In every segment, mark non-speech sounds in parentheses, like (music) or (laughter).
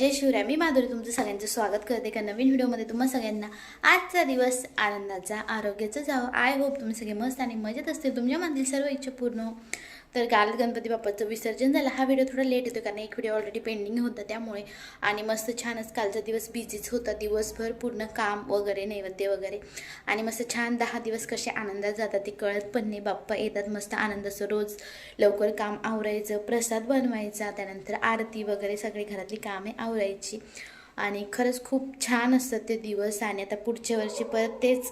जय शिवराय. मी माधुरी तुमचं सगळ्यांचं स्वागत करते एका नवीन व्हिडिओमध्ये. तुम्हा सगळ्यांना आजचा दिवस आनंदाचा आरोग्याचा जावं. आय होप तुम्ही सगळे मस्त आणि मजेत असतील. तुमच्या मनातील सर्व इच्छा पूर्ण तर काल गणपती बाप्पाचं विसर्जन झालं. हा व्हिडिओ थोडा लेट येतो कारण एक व्हिडिओ ऑलरेडी पेंडिंग होता त्यामुळे. आणि मस्त छानच कालचा दिवस बिझीच होता. दिवसभर पूर्ण काम वगैरे नैवेद्य वगैरे. आणि मस्त छान दहा दिवस कसे आनंदात जातात ते कळत पण नाही. बाप्पा येतात मस्त आनंद रोज लवकर काम आवरायचं प्रसाद बनवायचा त्यानंतर आरती वगैरे सगळी घरातली कामे आवरायची. आणि खरंच खूप छान असतात ते दिवस. आणि आता पुढच्या वर्षी परत तेच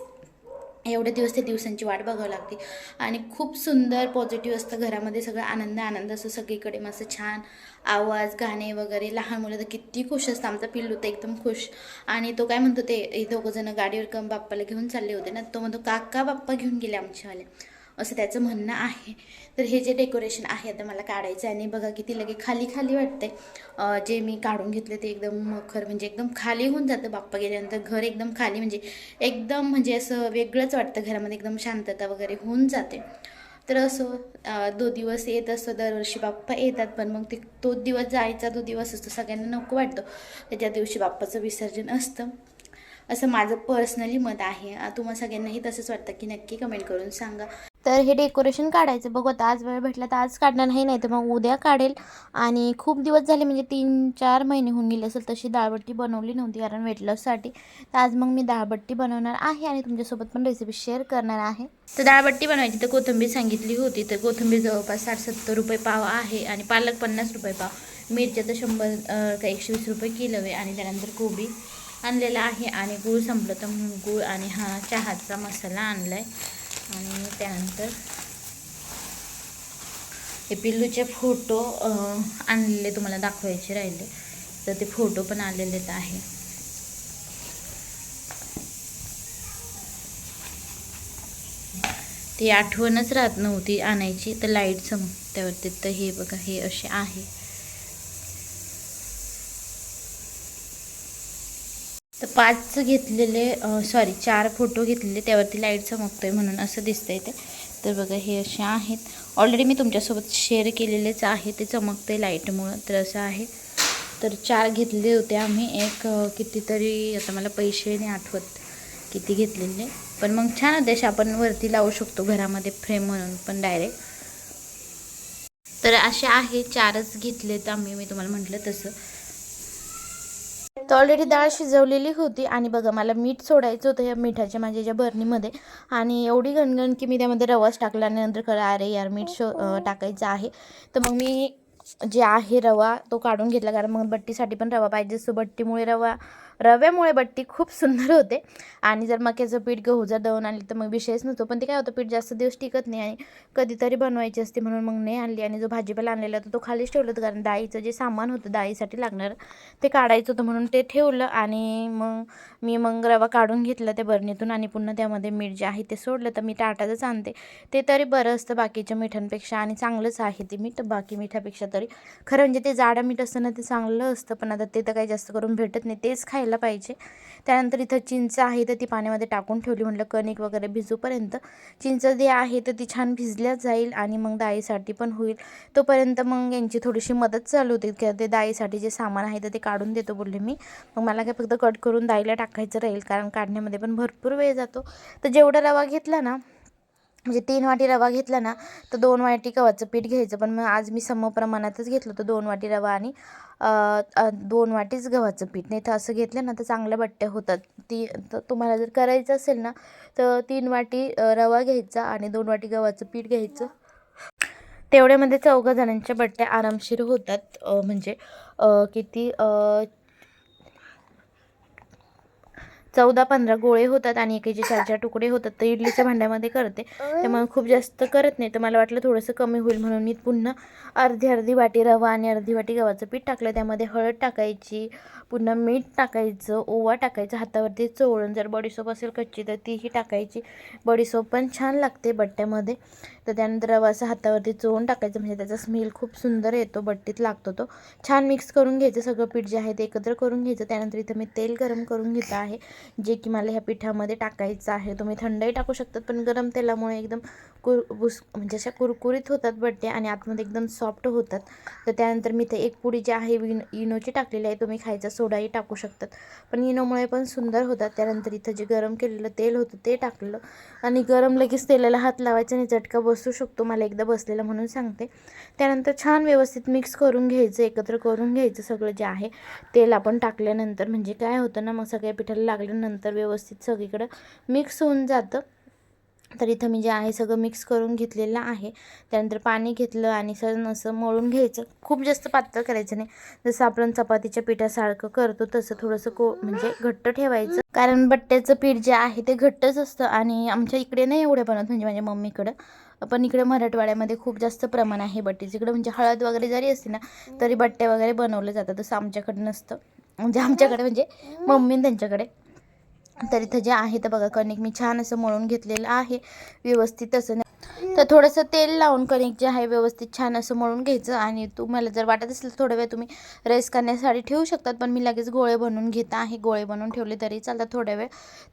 एवढे दिवस ते दिवसांची वाट बघावं लागते. आणि खूप सुंदर पॉझिटिव्ह असतं घरामध्ये सगळं आनंद आनंद असं सगळीकडे मस्त छान आवाज गाणे वगैरे. लहान मुलं तर किती खुश असतं. आमचा पिल्लू तर एकदम खुश. आणि तो काय म्हणतो ते दोघंजणं गाडीवर कम बाप्पाला घेऊन चालले होते ना तो म्हणतो काका बाप्पा घेऊन गेले आमच्यावाले. असं त्याचं म्हणणं आहे. तर हे जे डेकोरेशन आहे आता मला काढायचं आहे आणि बघा किती लगे खाली खाली वाटतंय. जे मी काढून घेतले ते एकदम खर म्हणजे एकदम खाली होऊन जातं बाप्पा गेल्यानंतर. घर एकदम खाली म्हणजे एकदम म्हणजे असं वेगळंच वाटतं घरामध्ये एकदम शांतता वगैरे होऊन जाते. तर असं दो दिवस येत असतो दरवर्षी बाप्पा येतात पण मग ते तो दिवस जायचा तो दिवस असतो सगळ्यांना नको वाटतो. त्या दिवशी बाप्पाचं विसर्जन असतं. असं माझं पर्सनली मत आहे. आ, तुम्हा सगळ्यांनाही तसंच वाटतं की नक्की कमेंट करून सांगा. तर हे डेकोरेशन काढायचं. बघू आता आज वेळ भेटला तर आज काढणार नाही नाही तर मग उद्या काढेल. आणि खूप दिवस झाले म्हणजे तीन चार महिने होऊन गेले असेल तशी डाळबट्टी बनवली नव्हती कारण वेट लॉससाठी तर आज मग मी डाळबट्टी बनवणार आहे आणि तुमच्यासोबत पण रेसिपी शेअर करणार आहे. तर डाळबट्टी बनवायची तर कोथिंबीर सांगितली होती. तर कोथिंबीर जवळपास साठ सत्तर रुपये पाव आहे आणि पालक पन्नास रुपये पाव. मिरच्या तर शंभर का एकशे वीस रुपये किलो आहे आणि त्यानंतर कोबी. आणलेला आहे आणि गूळ संपलं तर म्हणून गूळ आणि हा चहाचा मसाला आणला आहे आणि त्यानंतर हे पिल्लूचे फोटो आणलेले तुम्हाला दाखवायचे राहिले. तर ते फोटो पण आलेलेच आहे. ती आठवणच राहत नव्हती आणायची तर लाइट चमक त्यावरती तर हे बघा हे असे आहे. तर पाच घेतलेले सॉरी चार फोटो घेतलेले त्यावरती लाइट चमकतोय म्हणून असं दिसतंय ते. तर बघा हे असे आहेत. ऑलरेडी मी तुमच्यासोबत शेअर केलेलेच आहे ते चमकते लाईटमुळं तर असं आहे. तर चार घेतले होते आम्ही. एक कितीतरी आता मला पैसे नाही आठवत किती घेतलेले. पण मग छान होते असे आपण वरती लावू शकतो घरामध्ये फ्रेम म्हणून पण डायरेक्ट तर असे आहे चारच घेतलेत आम्ही. मी तुम्हाला म्हटलं तसं. तर ऑलरेडी डाळ शिजवलेली होती. आणि बघा मला मीठ सोडायचं होतं या मिठाच्या माझ्या ज्या बरणीमध्ये. आणि एवढी गणगण की मी त्यामध्ये रवाच टाकला आणि नंतर अरे यार मीठ शो टाकायचं आहे. तर मग मी जे आहे रवा तो काढून घेतला. कारण मग बट्टीसाठी पण रवा पाहिजे. असतो बट्टीमुळे रवा रव्यामुळे बट्टी खूप सुंदर होते. आणि जर मक्याचं पीठ गहू जर दळून आणली तर मग विषयच नव्हतो पण ते काय होतं पीठ जास्त दिवस टिकत नाही आणि कधीतरी बनवायची असते म्हणून मग नाही आणली. आणि जो भाजीपाला आणलेला होता तो खालीच ठेवलं होतं कारण डाळीचं जे सामान होतं डाळीसाठी लागणार ते काढायचं होतं म्हणून ते ठेवलं. आणि मग मी मग रवा काढून घेतला त्या बरणीतून आणि पुन्हा त्यामध्ये मीठ जे आहे ते सोडलं तर मी टाटाचंच आणते. ते तरी बरं असतं बाकीच्या मिठांपेक्षा आणि चांगलंच आहे ते मीठ. बाकी मिठापेक्षा तरी खरं म्हणजे ते जाडं मीठ असतं ना ते चांगलं असतं. पण आता ते तर काही जास्त करून भेटत नाही. तेच खायला पाहिजे. त्यानंतर इथं चिंच आहे तर ती पाण्यामध्ये टाकून ठेवली. म्हटलं कणिक वगैरे भिजूपर्यंत चिंच जे आहे तर ती छान भिजल्या जाईल आणि मग डाळीसाठी पण होईल. तोपर्यंत मग यांची थोडीशी मदत चालू होती. की ते डाळीसाठी जे सामान आहे तर ते काढून देतो बोलले मी. मग मला काय फक्त कट करून डाळीला टाकायचं राहील कारण काढण्यामध्ये पण भरपूर वेळ जातो. तर जेवढा रवा घेतला ना म्हणजे तीन वाटी रवा घेतला ना तर दोन वाटी गव्हाचं पीठ घ्यायचं. पण मग आज मी सम प्रमाणातच घेतलं होतं दोन वाटी रवा आणि दोन वाटीच गव्हाचं पीठ. नाही तर असं घेतलं ना तर चांगल्या बट्ट्या होतात. ती तर तुम्हाला जर करायचं असेल ना तर तीन वाटी रवा घ्यायचा आणि दोन वाटी गव्हाचं पीठ घ्यायचं. तेवढ्यामध्ये चौघा जणांच्या बट्ट्या आरामशीर होतात. म्हणजे किती चौदा पंधरा गोळे होतात आणि एकेचे चार चार (laughs) तुकडे होतात. तर इडलीच्या भांड्यामध्ये करते. त्यामुळे खूप जास्त करत नाही. तर मला वाटलं थोडंसं कमी होईल म्हणून मी पुन्हा अर्धी अर्धी वाटी रवा आणि अर्धी वाटी गव्हाचं पीठ टाकलं. त्यामध्ये हळद टाकायची पुन्हा मीठ टाकायचं ओवा टाकायचं. हातावरती चोळून जर बडीसोप असेल कच्ची तर तीही टाकायची. बडीसोप पण छान लागते बट्ट्यामध्ये. तर त्यानंतर रवा असं हातावरती चोळून टाकायचं. म्हणजे त्याचा स्मेल खूप सुंदर येतो बट्टीत लागतो तो. छान मिक्स करून घ्यायचं. सगळं पीठ जे आहे ते एकत्र करून घ्यायचं. त्यानंतर इथं मी तेल गरम करून घेत आहे. जे की मला ह्या पिठामध्ये टाकायचं आहे. तुम्ही थंडही टाकू शकतात पण गरम तेलामुळे एकदम कुर बुस म्हणजे अशा कुरकुरीत होतात बड्डे आणि आतमध्ये एकदम सॉफ्ट होतात. तर त्यानंतर मी ते एक पुडी जी आहे विन इनोची टाकलेली आहे. तुम्ही खायचा सोडाही टाकू शकतात. पण इनोमुळे पण सुंदर होतात. त्यानंतर इथं जे गरम केलेलं तेल होतं ते टाकलं आणि गरम लगेच तेलाला हात लावायचा आणि चटका बसू शकतो. मला एकदा बसलेला म्हणून सांगते. त्यानंतर छान व्यवस्थित मिक्स करून घ्यायचं एकत्र करून घ्यायचं सगळं जे आहे. तेल आपण टाकल्यानंतर म्हणजे काय होतं ना मग सगळ्या पिठाला लागल्यानंतर व्यवस्थित सगळीकडं मिक्स होऊन जातं. तर इथं मी जे आहे सगळं मिक्स करून घेतलेलं आहे. त्यानंतर पाणी घेतलं आणि सगळं असं मळून घ्यायचं. खूप जास्त पातळ करायचं नाही. जसं आपण चपातीच्या पिठासारखं करतो तसं थोडंसं को म्हणजे घट्ट ठेवायचं. कारण बट्ट्याचं पीठ जे आहे ते घट्टच असतं आणि आमच्या इकडे नाही एवढं बनवत म्हणजे माझ्या मम्मीकडं. पण इकडे मराठवाड्यामध्ये खूप जास्त प्रमाण आहे बट्टीचं. इकडे म्हणजे हळद वगैरे जरी असते ना तरी बट्ट्या वगैरे बनवलं जातात. तसं आमच्याकडे नसतं. म्हणजे आमच्याकडे म्हणजे मम्मी आणि त्यांच्याकडे. तर इथं जे आहे तर बघा कणिक मी छान असं मळून घेतलेलं आहे. व्यवस्थित असं तर थोडंसं तेल लावून कणिक जे आहे व्यवस्थित छान असं मळून घ्यायचं आणि तुम्हाला जर वाटत असेल थोडा वेळ तुम्ही रेस करण्यासाठी ठेवू शकतात पण मी लगेच गोळे बनवून घेत आहे. गोळे बनवून ठेवले तरी चालतात थोड्या वेळ.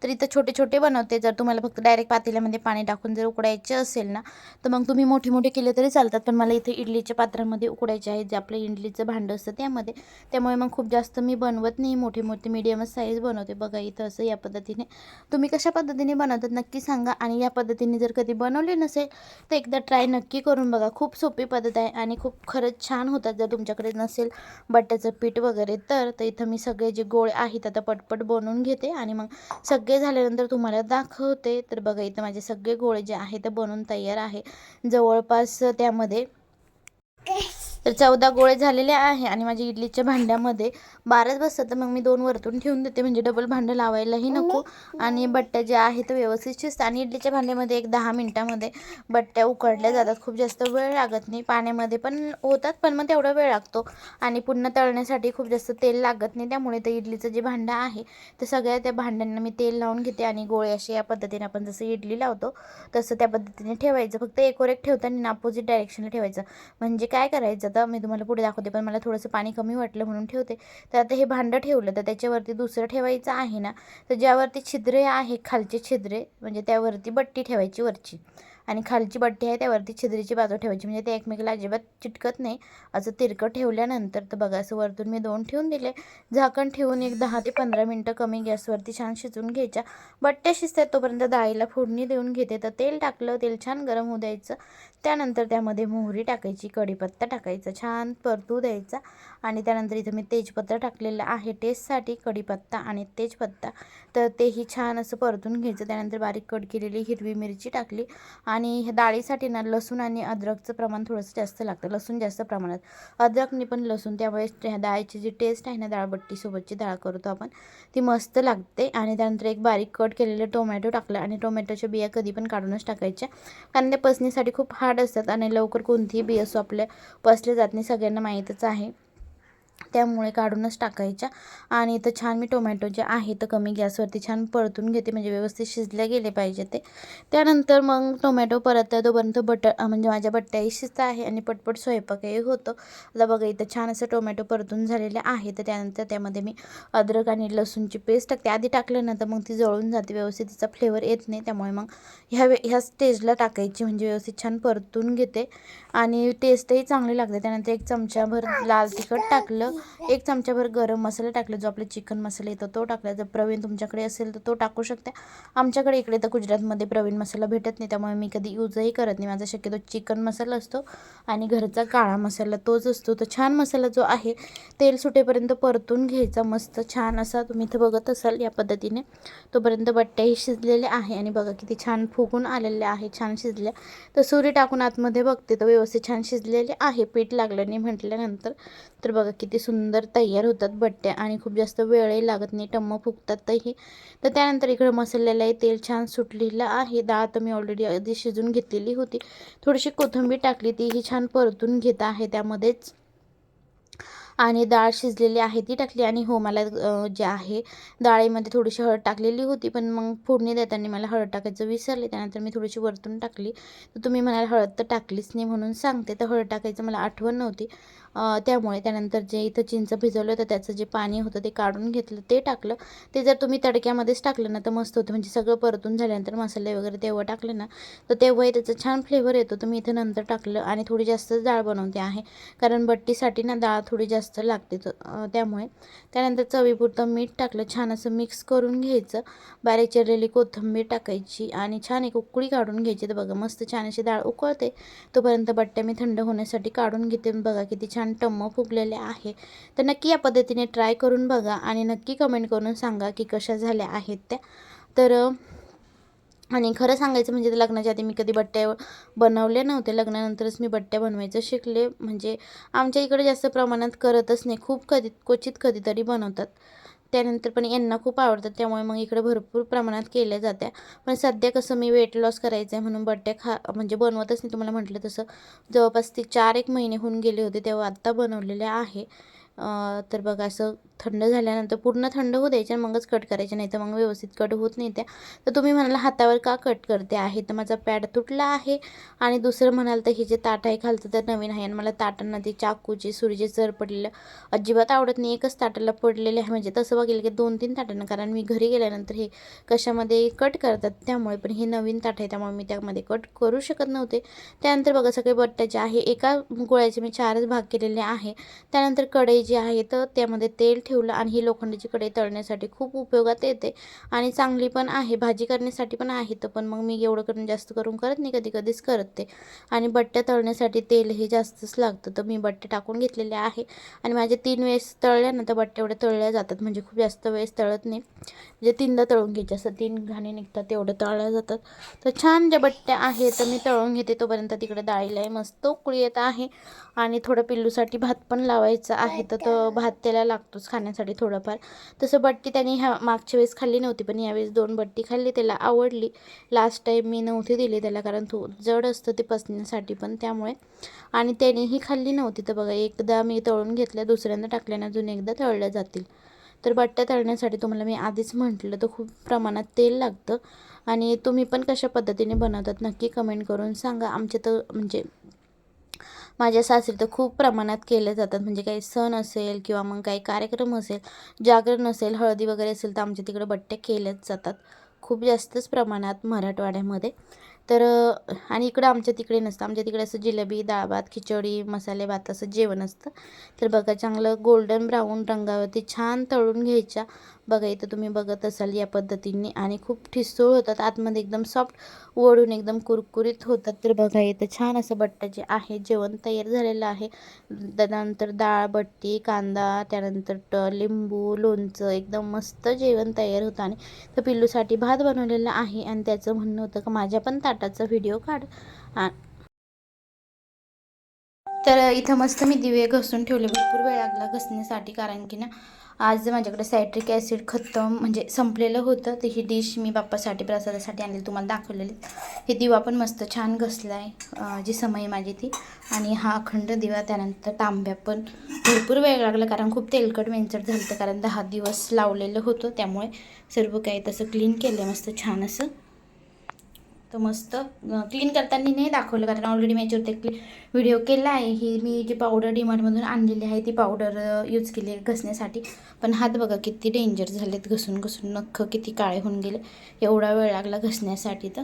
तर इथं छोटे छोटे बनवते. जर तुम्हाला फक्त डायरेक्ट पातेल्यामध्ये पाणी टाकून जर उकडायचे असेल ना तर मग तुम्ही मोठे मोठे केले तरी चालतात. पण मला इथे इडलीच्या पात्रामध्ये उकडायचे आहे. जे आपलं इडलीचं भांडं असतं त्यामध्ये. त्यामुळे मग खूप जास्त मी बनवत नाही. मोठे मोठे मीडियमच साईज बनवते. बघा इथं असं या पद्धतीने. तुम्ही कशा पद्धतीने बनवतात नक्की सांगा. आणि या पद्धतीने जर कधी बनवले नसेल तर एकदा ट्राय नक्की करून बघा. खूप सोपी पद्धत आहे आणि खूप खरंच छान होतात जर तुमच्याकडे नसेल बट्ट्याचं पीठ वगैरे तर. तर इथं मी सगळे जे गोळे आहेत आता पटपट बनवून घेते आणि मग सगळे झाल्यानंतर तुम्हाला दाखवते. तर बघा इथं माझे सगळे गोळे जे आहे ते बनवून तयार आहे. जवळपास त्यामध्ये तर चौदा गोळे झालेले आहे आणि माझ्या इडलीच्या भांड्यामध्ये बाराच बसतात. तर मग मी दोन वरतून ठेवून देते. म्हणजे डबल भांडं लावायलाही नको. आणि बट्ट्या ज्या आहेत व्यवस्थित शिजतात. आणि इडलीच्या भांड्यामध्ये एक दहा मिनटामध्ये बट्ट्या उकडल्या जातात. खूप जास्त वेळ लागत नाही. पाण्यामध्ये पण होतात पण मग तेवढा वेळ लागतो. आणि पुन्हा तळण्यासाठी खूप जास्त तेल लागत नाही. त्यामुळे ते इडलीचं जे भांडं आहे ते सगळ्या त्या भांड्यांना मी तेल लावून घेते. आणि गोळे असे या पद्धतीने आपण जसं इडली लावतो तसं त्या पद्धतीने ठेवायचं. फक्त एक वर एक ठेवताना अपोजिट डायरेक्शनला ठेवायचं. म्हणजे काय करायचं? आता मी तुम्हाला पुढे दाखवते पण मला थोडंसं पाणी कमी वाटलं म्हणून ठेवते. तर आता हे भांडं ठेवलं तर त्याच्यावरती दुसरं ठेवायचं आहे ना तर ज्यावरती छिद्रे आहे खालचे छिद्रे म्हणजे त्यावरती बट्टी ठेवायची वरची. आणि खालची बट्टी आहे त्यावरती छिद्रीची बाजू ठेवायची म्हणजे ते एकमेकाला अजिबात चिटकत नाही. असं तिरकं ठेवल्यानंतर तर बघा असं वरतून मी दोन ठेवून दिले. झाकण ठेवून एक दहा ते पंधरा मिनटं कमी गॅसवरती छान शिजवून घ्यायच्या. बट्ट्या शिजतात तोपर्यंत डाळीला फोडणी देऊन घेते. तर तेल टाकलं तेल छान गरम होऊ द्यायचं. त्यानंतर त्यामध्ये मोहरी टाकायची कढीपत्ता टाकायचा छान परतू द्यायचा आणि त्यानंतर इथं मी तेजपत्ता टाकलेलं आहे. टेस्टसाठी कढीपत्ता आणि तेजपत्ता. तर तेही छान असं परतून घ्यायचं. त्यानंतर बारीक कट केलेली हिरवी मिरची टाकली आणि ह्या डाळीसाठी ना लसूण आणि अद्रकचं प्रमाण थोडंसं जास्त लागतं. लसूण जास्त प्रमाणात. अद्रकने पण लसूण त्यामुळे ह्या डाळीची जी टेस्ट आहे ना डाळबट्टीसोबतची डाळ करतो आपण ती मस्त लागते. आणि त्यानंतर एक बारीक कट केलेलं टोमॅटो टाकलं आणि टोमॅटोच्या बिया कधी पण काढूनच टाकायच्या. कारण त्या पसणीसाठी खूप हार्ड असतात आणि लवकर कोणतीही बिया असो आपल्या पसले जात नाही. सगळ्यांना माहीतच आहे. त्यामुळे काढूनच टाकायच्या. आणि इथं छान मी टोमॅटो जे आहे तर कमी गॅसवरती छान परतून घेते. म्हणजे व्यवस्थित शिजले गेले पाहिजे ते. त्यानंतर मग टोमॅटो परत तोपर्यंत बटर म्हणजे माझ्या बट्ट्याही शिजत आहे आणि पटपट स्वयंपाकही होतो. आता बघा इथं छान असं टोमॅटो परतून झालेले आहे. तर त्यानंतर त्यामध्ये मी अद्रक आणि लसूणची पेस्ट टाकते. आधी टाकलं ना तर मग ती जळून जाते. व्यवस्थित तिचा फ्लेवर येत नाही. त्यामुळे मग ह्या वे ह्या स्टेजला टाकायची. म्हणजे व्यवस्थित छान परतून घेते. आणि टेस्टही चांगली लागते. त्यानंतर एक चमचाभर लाल तिखट टाकलं. एक चमचाभर गरम मसाला टाकला. जो आपला चिकन मसाला येतो तो टाकला. जर प्रवीण तुमच्याकडे असेल तर तो टाकू शकता. आमच्याकडे इकडे तर गुजरातमध्ये प्रवीण मसाला भेटत नाही. त्यामुळे मी कधी यूजही करत नाही. माझा शक्यतो चिकन मसाला असतो आणि घरचा काळा मसाला तोच असतो. तर छान मसाला जो आहे तेल सुटेपर्यंत परतून घ्यायचा. मस्त छान असा तुम्ही इथं बघत असाल या पद्धतीने. तोपर्यंत बट्ट्याही शिजलेले आहे. आणि बघा किती छान फुगून आलेले आहे. छान शिजल्या. तर सुरी टाकून आतमध्ये बघते. तर व्यवस्थित छान शिजलेले आहे. पीठ लागलं नाही म्हटल्यानंतर तर बघा किती सुंदर तयार होतात बट्ट्या आणि खूप जास्त वेळही लागत नाही. टम्म फुगतातही तर त्यानंतर इकडं मसाल्यालाही तेल छान सुटलेलं आहे. डाळ तर मी ऑलरेडी आधी शिजून घेतलेली होती. थोडीशी कोथिंबीर टाकली तीही छान परतून घेत आहे. त्यामध्येच आणि डाळ शिजलेली आहे ती टाकली आणि हो मला जे आहे डाळीमध्ये थोडीशी हळद टाकलेली होती पण मग फोडणी देताना मला हळद टाकायचं विसरले त्यानंतर मी थोडीशी वरतून टाकली. तर तुम्ही म्हणाल हळद तर टाकलीच नाही म्हणून सांगते. तर हळद टाकायचं मला आठवण नव्हती. त्यामुळे त्यानंतर जे इथं चिंच भिजवलं होतं त्याचं जे पाणी होतं ते काढून घेतलं ते टाकलं. ते जर तुम्ही तडक्यामध्येच टाकलं ना तर मस्त होतं. म्हणजे सगळं परतून झाल्यानंतर मसाले वगैरे तेव्हा टाकले ना तर तेव्हाही त्याचा छान फ्लेवर येतो. तुम्ही इथं नंतर टाकलं आणि थोडी जास्त डाळ बनवते आहे. कारण बट्टीसाठी ना डाळ थोडी जास्त लागते तर त्यामुळे. त्यानंतर चवीपुरतं मीठ टाकलं. छान असं मिक्स करून घ्यायचं. बारीक चिरलेली कोथिंबीर टाकायची आणि छान एक उकळी काढून घ्यायची. तर बघा मस्त छान अशी डाळ उकळते. तोपर्यंत बट्ट्या मी थंड होण्यासाठी काढून घेते. बघा किती छान टम्म फुगलेले आहे. तर नक्की या पद्धतीने ट्राय करून बघा आणि नक्की कमेंट करून सांगा की कशा झाल्या आहेत त्या. तर आणि खरं सांगायचं म्हणजे तर लग्नाच्या आधी मी कधी बट्ट्या बनवले नव्हते लग्नानंतरच मी बट्ट्या बनवायचं शिकले. म्हणजे आमच्या इकडे जास्त प्रमाणात करतच नाही. खूप कधी क्वचित कधीतरी बनवतात. त्यानंतर पण यांना खूप आवडतात त्यामुळे मग इकडे भरपूर प्रमाणात केल्या जात्या. पण सध्या कसं मी वेट लॉस करायचं आहे म्हणून बड्डे खा म्हणजे बनवतच नाही तुम्हाला म्हटलं तसं. जवळपास ती चार एक महिने होऊन गेले होते तेव्हा आत्ता बनवलेले आहे. तर बघा असं थंड झाल्यानंतर पूर्ण थंड होऊ द्यायचे आणि मगच कट करायचे नाही तर मग व्यवस्थित कट होत नाही त्या. तर तुम्ही म्हणाल हातावर का कट करते आहे? तर माझा पॅड तुटला आहे. आणि दुसरं म्हणाल तर हे जे ताट आहे खालचं तर नवीन आहे आणि मला ताटांना ते चाकूचे सुरीचे जर पडलेलं अजिबात आवडत नाही एकच ताटाला पडलेले आहे. म्हणजे तसं बघेल की दोन तीन ताटांना कारण मी घरी गेल्यानंतर हे कशामध्ये कट करतात त्यामुळे पण हे नवीन ताट आहे त्यामुळे मी त्यामध्ये कट करू शकत नव्हते. त्यानंतर बघा सगळे बट्ट्याचे आहे एका गोळ्याचे मी चारच भाग केलेले आहे. त्यानंतर कढई जी आहे तर त्यामध्ये तेल ठेवलं आणि ही लोखंडाची कढई तळण्यासाठी खूप उपयोगात येते. आणि चांगली पण आहे. भाजी करण्यासाठी पण आहे तर पण मग मी एवढं करून जास्त करून करत नाही. कधी कधीच करत ते. आणि बट्ट्या तळण्यासाठी तेल हे जास्तच लागतं. तर मी बट्टे टाकून घेतलेले आहे. आणि माझे तीन वेळेस तळल्या ना तर बट्ट्या एवढ्या तळल्या जातात. म्हणजे खूप जास्त वेळेस तळत नाही. म्हणजे तीनदा तळून घ्यायचे. असं तीन घाणे निघतात तेवढं तळल्या जातात. तर छान ज्या बट्ट्या आहेत तर मी तळून घेते तोपर्यंत तिकडे डाळीला मस्त उकळी येत आहे. आणि थोडं पिल्लूसाठी भात पण लावायचा आहे. तर तो भात त्याला लागतोच. खाण्यासाठी थोडंफार. तसं बट्टी त्यांनी ह्या मागच्या वेळेस खाल्ली नव्हती पण यावेळेस दोन बट्टी खाल्ली त्याला आवडली. लास्ट टाईम मी नव्हती दिली त्याला कारण तो जड असतं ते पचण्यासाठी पण त्यामुळे. आणि त्यानेही खाल्ली नव्हती. तर बघा एकदा मी तळून घेतल्या दुसऱ्यांदा टाकल्यानं अजून एकदा तळल्या जातील. तर बट्ट्या तळण्यासाठी तुम्हाला मी आधीच म्हटलं तर खूप प्रमाणात तेल लागतं. आणि तुम्ही पण कशा पद्धतीने बनवतात नक्की कमेंट करून सांगा. आमच्या तर म्हणजे माझ्या सासरी तर खूप प्रमाणात केले जातात. म्हणजे काही सण असेल किंवा मग काही कार्यक्रम असेल जागरण असेल हळदी वगैरे असेल तर आमच्या तिकडे बट्ट्या केल्याच जातात. खूप जास्तच प्रमाणात मराठवाड्यामध्ये. तर आणि इकडं आमच्या तिकडे नसतं. आमच्या तिकडे असं जिलेबी डाळ भात खिचडी मसाले भात असं जेवण असतं. तर बघा चांगलं गोल्डन ब्राऊन रंगावरती छान तळून घ्यायच्या. बघा इथं तुम्ही बघत असाल या पद्धतीने आणि खूप ठिसूळ होतात. आतमध्ये एकदम सॉफ्ट ओढून एकदम कुरकुरीत होतात. तर बघा इथं छान असं बट्टा जे आहे जेवण तयार झालेलं आहे. त्यानंतर डाळ बट्टी कांदा त्यानंतर ट लिंबू लोणचं एकदम मस्त जेवण तयार होतं आणि तर पिल्लूसाठी भात बनवलेला आहे. आणि त्याचं म्हणणं होतं का माझ्या पण ताटाचा व्हिडिओ काढ. तर इथं मस्त मी दिवे घसून ठेवले. भरपूर वेळ लागला घसण्यासाठी कारण की ना आज माझ्याकडे सायट्रिक ॲसिड खतम म्हणजे संपलेलं होतं. तर ही डिश मी बाप्पासाठी प्रसादासाठी आणली तुम्हाला दाखवलेली. हे दिवा पण मस्त छान घसला आहे जी समय माझी ती. आणि हा अखंड दिवा त्यानंतर तांब्या पण. भरपूर वेळ लागला कारण खूप तेलकट वेंचट झालं होतं कारण दहा दिवस लावलेलं होतं. त्यामुळे सर्व काही तसं क्लीन केलं मस्त छान असं. तर मस्त क्लीन करताना नाही दाखवलं कारण ऑलरेडी मी याच्यावरती क्ली व्हिडिओ केला आहे. ही मी जी पावडर डीमार्टमधून आणलेली आहे ती पावडर यूज केली आहे घसण्यासाठी. पण हात बघा किती डेंजर झालेत घसून घसून नख किती काळे होऊन गेले. एवढा वेळ लागला घसण्यासाठी तर.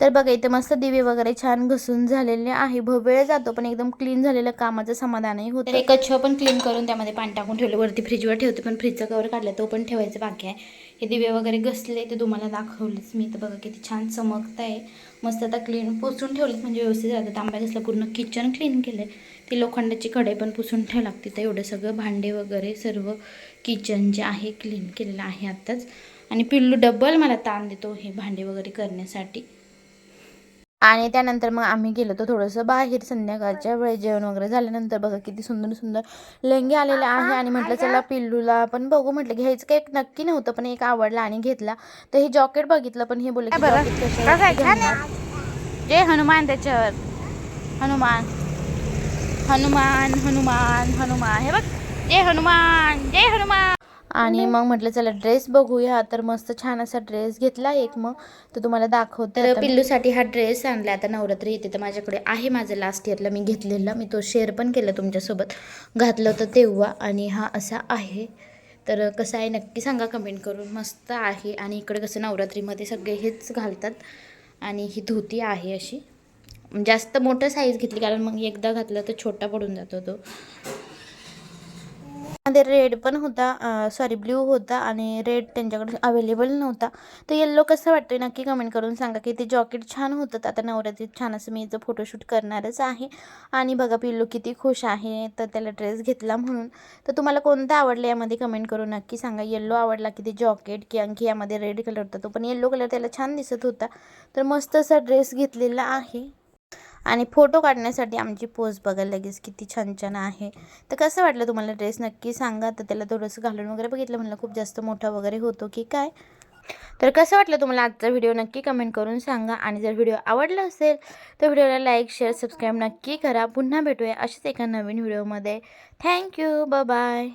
तर बघा इथे मस्त दिवे वगैरे छान घसून झालेले आहे. भ- वेळ जातो पण एकदम क्लीन झालेलं कामाचं समाधानही होतं. एक कच्छ पण क्लीन करून त्यामध्ये पाणी टाकून ठेवलं. वरती फ्रीजवर ठेवते पण फ्रीजचा कवर काढला तो पण ठेवायचं बाकी आहे. हे दिवे वगैरे घसले ते तुम्हाला दाखवलेच मी. तर बघा किती छान चमकत आहे मस्त आता क्लीन पुसून ठेवलेत म्हणजे व्यवस्थित राहतं. तांब्या घसला पूर्ण किचन क्लीन केलं आहे ती लोखंडाची कढई पण पुसून ठेवावी लागते तर एवढं सगळं भांडे वगैरे सर्व किचन जे आहे क्लीन केलेलं आहे आत्ताच. आणि पिल्लू डबल मला ताण देतो हे भांडे वगैरे करण्यासाठी. आणि त्यानंतर मग आम्ही गेलो होतो थोडंसं बाहेर. संध्याकाळच्या वेळेस जेवण वगैरे झाल्यानंतर बघा किती सुंदर सुंदर लेंगे आलेले आहे. आणि म्हटलं चला पिल्लूला पण बघू. म्हटलं घ्यायचं काही नक्की नव्हतं पण एक आवडला आणि घेतला. तर हे जॉकेट बघितलं पण हे घालणार? जय हनुमान त्याच्यावर. हनुमान. हनुमान हनुमान हनुमान. हे बघ. जय हनुमान जय हनुमान. आणि मग? म्हटलं चला ड्रेस बघूया. तर मस्त छान असा ड्रेस घेतला एक मग. तो तुम्हाला दाखवते तर पिल्लूसाठी हा ड्रेस आणला. आता नवरात्री येते तर माझ्याकडे आहे माझं लास्ट इयरला मी घेतलेला. मी तो शेअर पण केला तुमच्यासोबत. घातलं होतं तेव्हा आणि हा असा आहे. तर कसं आहे नक्की सांगा कमेंट करून. मस्त आहे. आणि इकडे कसं नवरात्रीमध्ये सगळे हेच घालतात. आणि ही धोती आहे अशी. जास्त मोठं साईज घेतली कारण मग एकदा घातलं तर छोटा पडून जातो तो. मध्ये रेड पण होता सॉरी ब्ल्यू होता आणि रेड त्यांच्याकडे अवेलेबल नव्हता. तर येल्लो कसं वाटतंय नक्की कमेंट करून सांगा की ते जॉकेट छान होतं तर आता नवरात्रीत छान असं मी इथं फोटोशूट करणारच आहे. आणि बघा पिल्लू किती खुश आहे तर त्याला ड्रेस घेतला म्हणून. तर तुम्हाला कोणतं आवडलं यामध्ये कमेंट करून नक्की सांगा. येल्लो आवडला की ते जॉकेट की आणखी यामध्ये रेड कलर होता तो. पण येल्लो कलर त्याला छान दिसत होता. तर मस्त असा ड्रेस घेतलेला आहे. आणि फोटो काढण्यासाठी आमची पोज बघायला लगेच किती छान छान आहे. तर कसं वाटलं तुम्हाला ड्रेस? नक्की सांगा. तर त्याला थोडंसं घालून वगैरे बघितलं म्हणलं खूप जास्त मोठा वगैरे होतो की काय? तर कसं वाटलं तुम्हाला आजचा व्हिडिओ? नक्की कमेंट करून सांगा. आणि जर व्हिडिओ आवडला असेल तर व्हिडिओला लाईक शेअर सबस्क्राईब नक्की करा. पुन्हा भेटूया अशाच एका नवीन व्हिडिओमध्ये. Thank you. बाय.